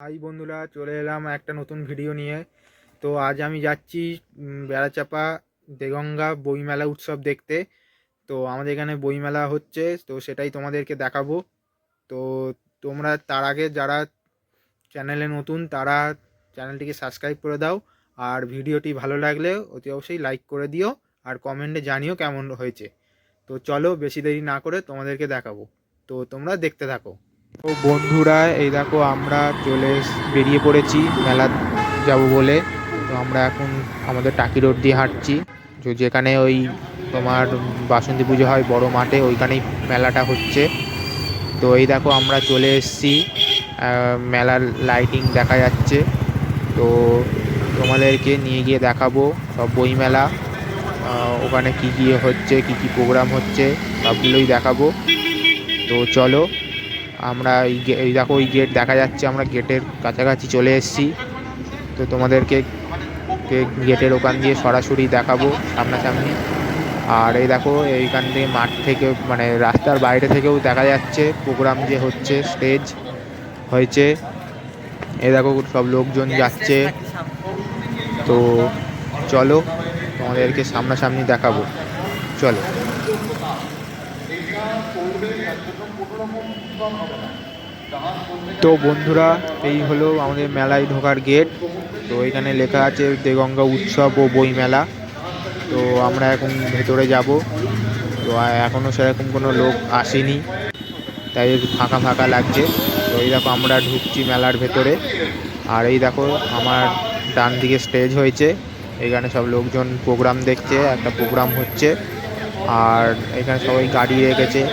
High বন্ধুরা, চলে এলাম একটা নতুন ভিডিও নিয়ে। তো আজ আমি যাচ্ছি বেড়াচাপা, দেগঙ্গা বইমেলা উৎসব দেখতে। তো আমাদের এখানে বইমেলা হচ্ছে, তো সেটাই তোমাদেরকে দেখাবো। তো তোমরা তার আগে যারা চ্যানেলে নতুন, তারা চ্যানেলটিকে সাবস্ক্রাইব করে দাও। আর ভিডিওটি ভালো লাগলে অতি অবশ্যই লাইক করে দিও, আর কমেন্টে জানিও কেমন হয়েছে। তো চলো বেশি দেরি না করে তোমাদেরকে দেখাবো। তো তোমরা দেখতে থাকো। তো বন্ধুরা, এই দেখো আমরা চলে বেরিয়ে পড়েছি, মেলা যাব বলে। তো আমরা এখন আমাদের টাকি রোড দিয়ে হাঁটছি। তো যেখানে ওই তোমার বাসন্তী পুজো হয় বড় মাঠে, ওইখানেই মেলাটা হচ্ছে। তো এই দেখো আমরা চলে এসেছি মেলার লাইটিং দেখা যাচ্ছে। তো তোমাদেরকে নিয়ে গিয়ে দেখাবো সব বই মেলা ওখানে কি কি হচ্ছে, কি কি প্রোগ্রাম হচ্ছে, সবগুলোই দেখাবো। তো চলো আমরা এই দেখো ওই গেট দেখা যাচ্ছে, আমরা গেটের কাছাকাছি চলে এসেছি। তো তোমাদেরকে গেটের ওখান দিয়ে সরাসরি দেখাবো সামনাসামনি। আর এই দেখো, এইখান থেকে মাঠ থেকে মানে রাস্তার বাইরে থেকেও দেখা যাচ্ছে প্রোগ্রাম যে হচ্ছে স্টেজ হয়েছে। এই দেখো, সব লোকজন যাচ্ছে। তো চলো, তোমাদেরকে সামনাসামনি দেখাবো। চলো। তো বন্ধুরা, এই হলো আমাদের মেলায় ঢোকার গেট তো এখানে লেখা আছে দেগঙ্গা উৎসব ও বই মেলা। তো আমরা এখন ভেতরে যাব। তো এখনও সেরকম কোনো লোক আসেনি। তাই ফাঁকা ফাঁকা লাগছে। তো এই দেখো আমরা ঢুকছি মেলার ভেতরে। আর এই দেখো আমার ডান দিকে স্টেজ হয়েছে। এখানে সব লোকজন প্রোগ্রাম দেখছে। একটা প্রোগ্রাম হচ্ছে। আর এখানে সবাই গাড়ি রেখেছে।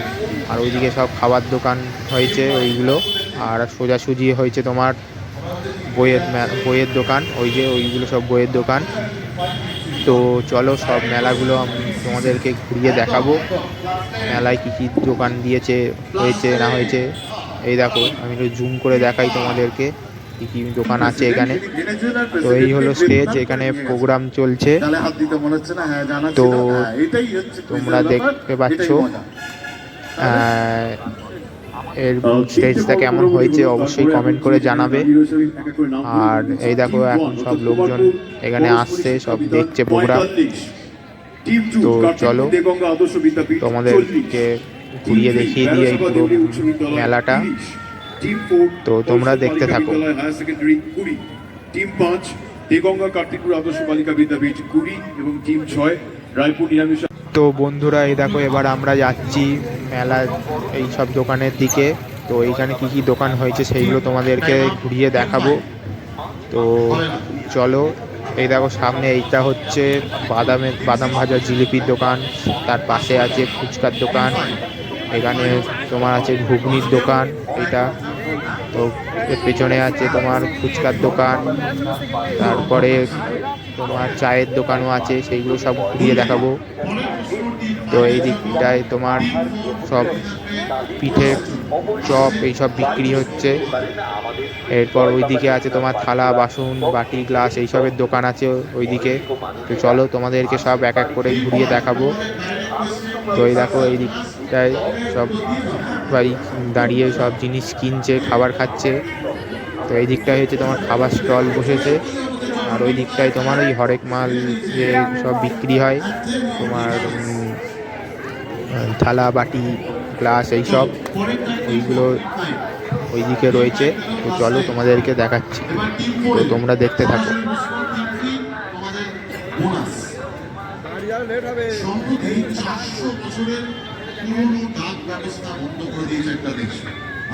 আর ওইদিকে সব খাবার দোকান হয়েছে ওইগুলো। আর সোজাসুজি হয়েছে তোমার বইয়ের বইয়ের দোকান। ওই যে ওইগুলো সব বইয়ের দোকান। তো চলো সব মেলাগুলো আমি, তোমাদেরকে ঘুরিয়ে দেখাবো। মেলায় কী কী দোকান দিয়েছে, হয়েছে, না হয়েছে। এই দেখো, আমি একটু জুম করে দেখাই তোমাদেরকে। কী কী দোকান আছে এখানে। তো এই হলো স্টেজ এখানে প্রোগ্রাম চলছে। হ্যাঁ তো হ্যাঁ, তোমরা দেখতে পাচ্ছ। এর স্টেজটা কেমন হয়েছে অবশ্যই কমেন্ট করে জানাবে। আর এই দেখো এখন সব লোকজন এখানে আসছে সব দেখছে প্রোগ্রাম তো চলো তোমাদেরকে ঘুরিয়ে দেখিয়ে দিয়ে এই পুরো মেলাটা। তো তোমরা দেখতে থাকো। টিম পাঁচ দেগঙ্গা কার্তিকপুর আদর্শ বালিকা বিদ্যাপীঠ কুড়ি এবং টিম ছয় রায়পুর নিরামিষ। তো বন্ধুরা এই দেখো এবার আমরা যাচ্ছি মেলা এই সব দোকানের দিকে। তো এইখানে কি কি দোকান হয়েছে সেইগুলো তোমাদেরকে ঘুরিয়ে দেখাবো। তো চলো এই দেখো সামনে এইটা হচ্ছে বাদামের বাদাম ভাজা জিলিপির দোকান। তার পাশে আছে ফুচকার দোকান। এখানে তোমার আছে ঘুগনির দোকান, এটা তো এর পেছনে আছে তোমার ফুচকার দোকান, তারপরে তোমার চায়ের দোকানও আছে, সেইগুলো সব ঘুরিয়ে দেখাবো। তো এই দিকটায় তোমার সব পিঠে, চপ এইসব বিক্রি হচ্ছে। এরপর ওইদিকে আছে তোমার থালা, বাসন, বাটি, গ্লাস, এইসবের দোকান আছে ওইদিকে। তো চলো তোমাদেরকে সব এক এক করে ঘুরিয়ে দেখাবো। তো এই দেখো এই দিকটায় সব বাড়ি দাঁড়িয়ে সব জিনিস কিনছে খাবার খাচ্ছে। তো এই দিকটায় হচ্ছে তোমার খাবার স্টল বসেছে। আর ওই দিকটায় তোমার ওই হরেক মাল যে সব বিক্রি হয় তোমার থালা বাটি গ্লাস এইসব ওইগুলো ওইদিকে রয়েছে। তো চলো তোমাদেরকে দেখাচ্ছি। তো তোমরা দেখতে থাকো। সম্প্রতি চারশো বছরের পুরনো ডাক ব্যবস্থা বন্ধ করে দিয়েছে একটা দেশ।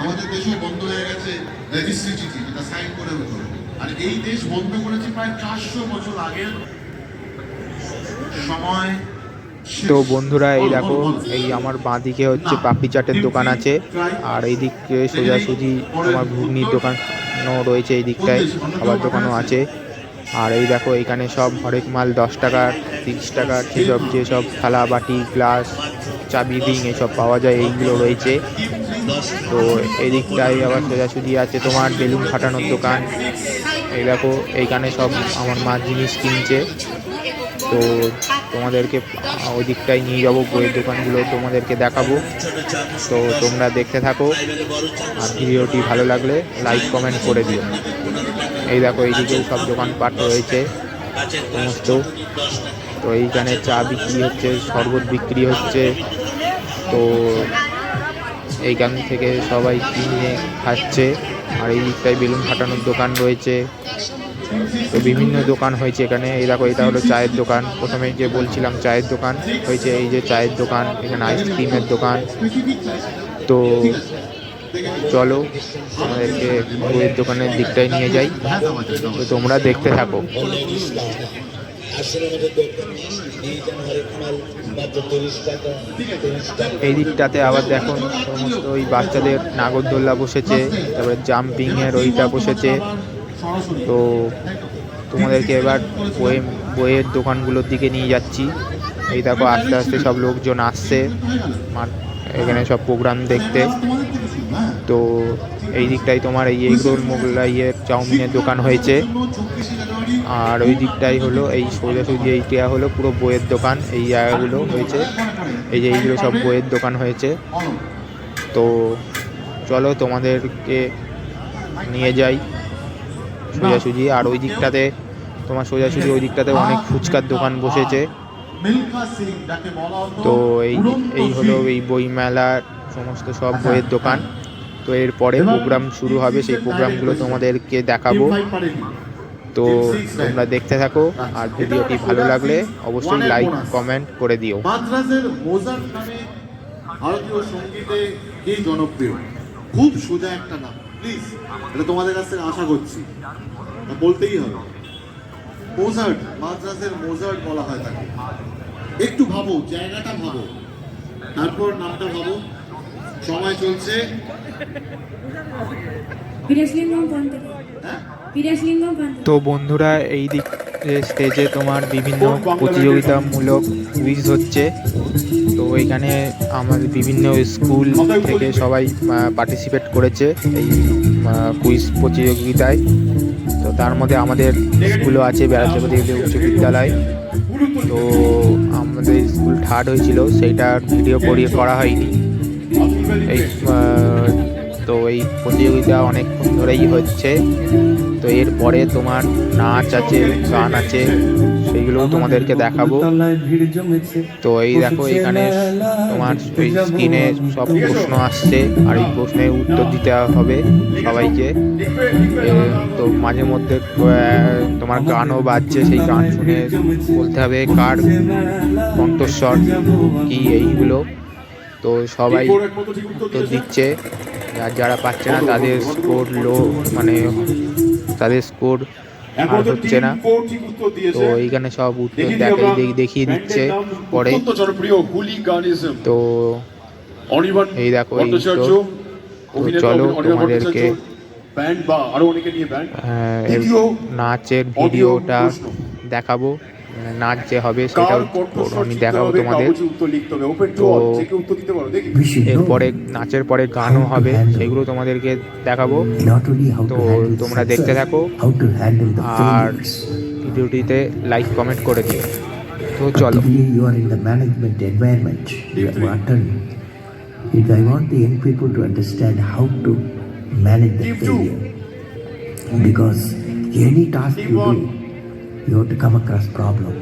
আমাদের দেশও বন্ধ হয়ে গেছে রেজিস্ট্রি চিঠি যেটা সাইন করে হতো আর এই দেশ বন্ধ করেছে প্রায় চারশো বছর আগের সময় তো বন্ধুরা এই দেখো এই আমার বাঁদিকে হচ্ছে পাপড়ি চাটের দোকান আছে আর এই দিকে সোজাসুজি তোমার ঘুগনির দোকানও রয়েছে এই দিকটায় খাবার দোকানও আছে। আর এই দেখো এখানে সব হরেক মাল দশ টাকার তিরিশ টাকার যেসব যেসব থালা বাটি গ্লাস চাবি রিং এসব পাওয়া যায়, এইগুলো রয়েছে। তো এই দিকটায় আবার সোজাসুজি আছে তোমার, বেলুন ফাটানোর দোকান। এই দেখো, এইখানে সব আমার মা জিনিস কিনছে। তো তোমাদেরকে দিকটায় নিয়ে যাব, বইয়ের দোকানগুলো তোমাদেরকে দেখাবো। তো তোমরা দেখতে থাকো। আর ভিডিওটি ভালো লাগলে লাইক, কমেন্ট করে দিও। এই দেখো, এইদিকেও সব দোকানপাট রয়েছে। সমস্ত তো এইখানে চা বিক্রি হচ্ছে, শরবত বিক্রি হচ্ছে। তো এইখান থেকে সবাই কিনে খাচ্ছে। আর এই দিকটায় বেলুন ফাটানোর দোকান রয়েছে। তো বিভিন্ন দোকান হয়েছে এখানে। এই দেখো, এটা হলো চায়ের দোকান। প্রথমে যে বলছিলাম, চায়ের দোকান হয়েছে। এই যে চায়ের দোকান, এখানে আইসক্রিমের দোকান। তো চলো, আমাদেরকে বইয়ের দোকানের দিকটায় নিয়ে যাই। তো তোমরা দেখতে থাকো। এই দিকটাতে আবার দেখুন সমস্ত ওই বাচ্চাদের নাগরদোল্লা বসেছে, তারপরে জাম্পিংয়ের ওইটা বসেছে। তো তোমাদেরকে এবার বই বইয়ের দোকানগুলোর দিকে নিয়ে যাচ্ছি। এই দেখো, আস্তে আস্তে সব লোকজন আসছে এখানে সব প্রোগ্রাম দেখতে। তো এই দিকটাই তোমার এই এগরোল মোগলাইয়ের চাউমিনের দোকান হয়েছে। আর ওই দিকটাই হলো এই সোজাসুজি এইটা হলো পুরো বইয়ের দোকান, এই জায়গাগুলো হয়েছে। এই যে এইগুলো সব বইয়ের দোকান হয়েছে। তো চলো তোমাদেরকে নিয়ে যাই সোজাসুজি। আর ওই দিকটাতে তোমার সোজাসুজি ওই দিকটাতে অনেক ফুচকার দোকান বসেছে। তো এই এই হলো এই বই মেলার সমস্ত সব বইয়ের দোকান। তো এরপরে প্রোগ্রাম শুরু হবে সেই প্রোগ্রামগুলো তোমাদেরকে দেখাবো। তো তোমরা দেখতে থাকো আর ভিডিওটি ভালো লাগলে অবশ্যই লাইক কমেন্ট করে দিও। ভারতীয় সঙ্গীতে কে জনপ্রিয়? খুব সোজা একটা নাম। প্লিজ এটা তোমাদের কাছ থেকে আশা করছি। বলতেই হবে। মোজার্ট মাদ্রাজের মোজার্ট বলা হয় তাকে। একটু ভাবো জায়গাটা ভাবো। তারপর নামটা ভাবো। সময় চলছে। হ্যাঁ? তো বন্ধুরা এই দিক স্টেজে তোমার বিভিন্ন প্রতিযোগিতামূলক কুইজ হচ্ছে। তো এখানে আমাদের বিভিন্ন স্কুল থেকে সবাই পার্টিসিপেট করেছে এই কুইজ প্রতিযোগিতায়। তো তার মধ্যে আমাদের স্কুলও আছে বেড়াচাপতি উচ্চ বিদ্যালয়। তো আমাদের স্কুল থার্ড হয়েছিল সেইটার ভিডিও করিয়ে করা হয়নি। এই তো এই প্রতিযোগিতা অনেকক্ষণ ধরেই হচ্ছে। তো এরপরে তোমার নাচ আছে, গান আছে সেইগুলো তোমাদেরকে দেখাবো। তো এই দেখো, এখানে তোমার স্ক্রিনে সব প্রশ্ন আসছে, আর এই প্রশ্নের উত্তর দিতে হবে সবাইকে। তো মাঝে মধ্যে তোমার গানও বাজছে, সেই গান শুনে বলতে হবে কার কণ্ঠস্বর, কি এইগুলো। তো সবাই উত্তর দিচ্ছে। আর যারা পাচ্ছে না তাদের স্কোর লো মানে তাদের স্কোর আর হচ্ছে না। তো এইখানে সব উত্তর দেখিয়ে দেখাই দেখ- দেখিয়ে দিচ্ছে পরে। তো এই দেখো এই তো- তো চলো তোমাদেরকে দ্বিতীয় নাচের ভিডিওটা দেখাবো। মানে নাচ যে হবে সেটাও আমি দেখাবো তোমাদের কাগজে উত্তর লিখতে হবে ওপেন টু তো- এরপরে নাচের পরে গানও হবে সেগুলো তোমাদেরকে দেখাবো তো তোমরা দেখতে থাকো আর ভিডিওটিতে লাইক কমেন্ট করে দিও তো চলো. If I want the young people to understand how to manage the failure. Because any task you do, you have to come across problem.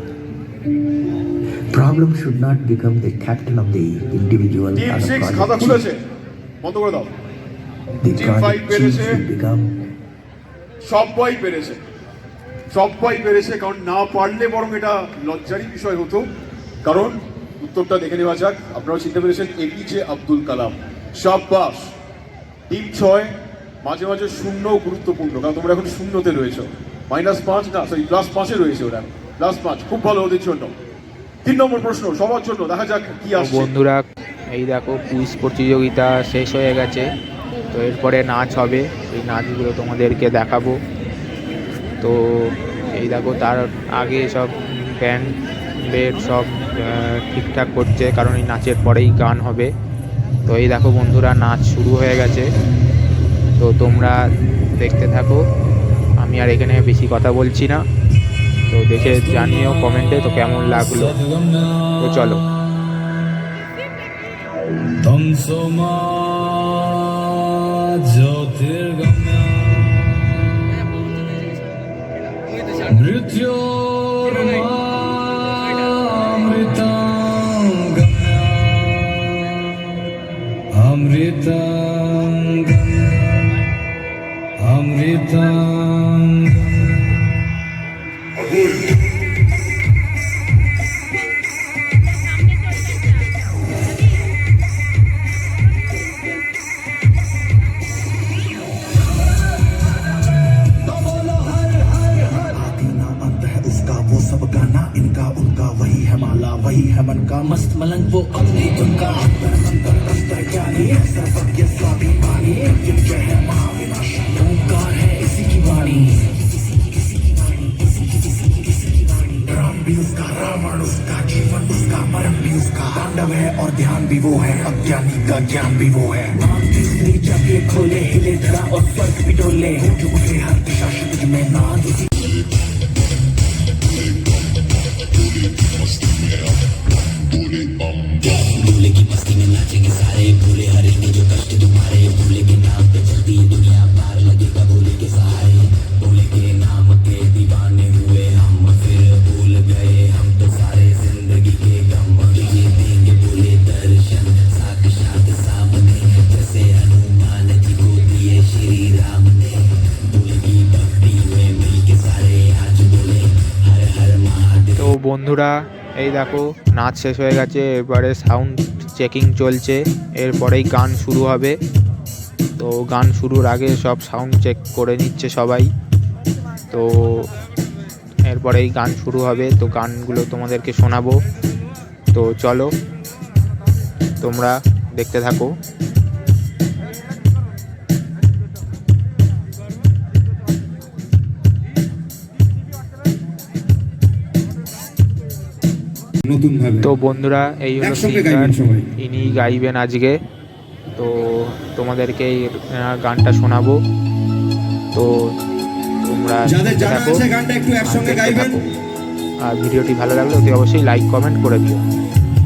Problem should not become the captain of the individual the খাতা project খুলেছে। বন্ধ করে দাও। The Team five পেরেছে। সবাই পেরেছে। সবাই পেরেছে কারণ না পারলে বরং এটা লজ্জারই বিষয় হতো। কারণ উত্তরটা দেখে নেওয়া যাক। আপনারা চিনতে পেরেছেন এপিজে আব্দুল কালাম। সাব্বাস। টিম ছয় মাঝে মাঝে শূন্য গুরুত্বপূর্ণ কারণ তোমরা এখন শূন্যতে রয়েছো। মাইনাস পাঁচ না সরি প্লাস পাঁচে রয়েছে ওরা প্লাস পাঁচ খুব ভালো ওদের জন্য। তিন নম্বর প্রশ্ন সবার জন্য দেখা যাক কি আসছে। বন্ধুরা এই দেখো কুইজ প্রতিযোগিতা শেষ হয়ে গেছে। তো এরপরে নাচ হবে এই নাচগুলো তোমাদেরকে দেখাবো। তো এই দেখো তার আগে সব ব্যান্ডের সব ঠিকঠাক করছে কারণ এই নাচের পরেই গান হবে। তো এই দেখো বন্ধুরা নাচ শুরু হয়ে গেছে। তো তোমরা দেখতে থাকো। আমি আর এখানে বেশি কথা বলছি না। তো দেখে জানিও কমেন্টে তো কেমন লাগল। তো চলো। ধ্বংসমা জ্যোতির্গম্য मस्त मलंग वो अपने अंतर ज्ञानी है ओंकार है इसी की वाणी रावण उसका जीवन उसका है और ध्यान भी वो है अज्ञानी का ज्ञान भी वो है जब ये खोले हिले धरा और स्वर्ग भी डोले जो उठे हर दिशा शब्द में नाद नाचेंगे सारे भूले हरेंगे जो कष्ट तुम्हारे भूले के नाम पे चलती है दुनिया पार लगेगा भूले के सहारे भूले के नाम के दीवाने हुए हम फिर भूल गए हम तो सारे जिंदगी के गम ये देंगे भूले दर्शन साक्षात सामने जैसे हनुमान जी को दिए श्री राम ने भूले की भक्ति में मिल के सारे आज बोले हर हर महादेव তো বন্ধুরা এই দেখো নাচ শেষ হয়ে গেছে এবারে সাউন্ড চেকিং চলছে। এরপরেই গান শুরু হবে। তো গান শুরুর আগে সব সাউন্ড চেক করে নিচ্ছে সবাই। তো এরপরেই গান শুরু হবে। তো গানগুলো তোমাদেরকে শোনাবো। তো চলো, তোমরা দেখতে থাকো। তো বন্ধুরা এই হলো সিঙ্গার ইনি গাইবেন আজকে। তো তোমাদেরকে এই গানটা শোনাবো। তো তোমরা থাকো। আর ভিডিওটি ভালো লাগলে অতি অবশ্যই লাইক কমেন্ট করে দিও।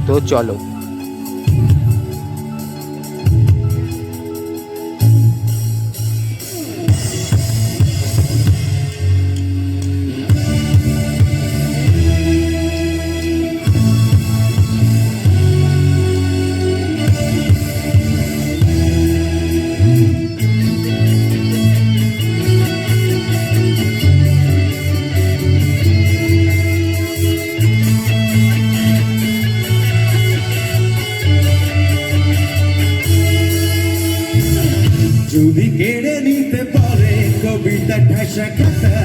তো চলো। নিতে পারে কবিতা ঠাসা খাতা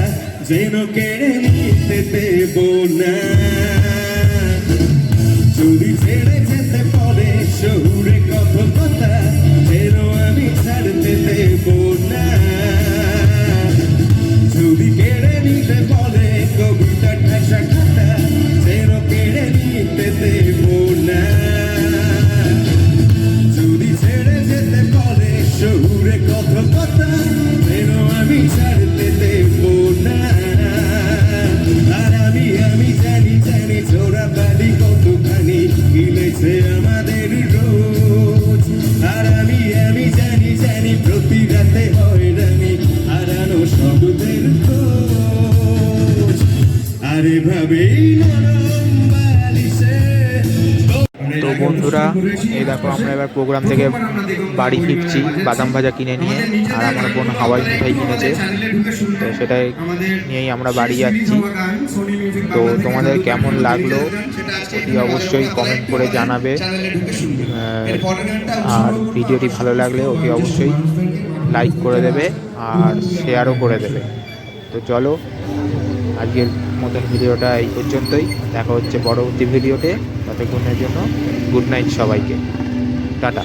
যেন কেড়ে নিতে দেব না। যদি ছেড়ে যেতে বন্ধুরা, এই দেখো আমরা এবার প্রোগ্রাম থেকে বাড়ি ফিরছি, বাদাম ভাজা কিনে নিয়ে, আর আমার বোন হাওয়াই মিঠাই কিনেছে। তো সেটাই নিয়েই আমরা বাড়ি যাচ্ছি। তো তোমাদের কেমন লাগল অতি অবশ্যই কমেন্ট করে জানাবে। আর ভিডিওটি ভালো লাগলে অতি অবশ্যই লাইক করে দেবে আর শেয়ারও করে দেবে। তো চলো, আজকের মতন ভিডিওটা এই পর্যন্তই। দেখা হচ্ছে পরবর্তী ভিডিওতে। ততক্ষণের জন্য গুড নাইট সবাইকে। টাটা।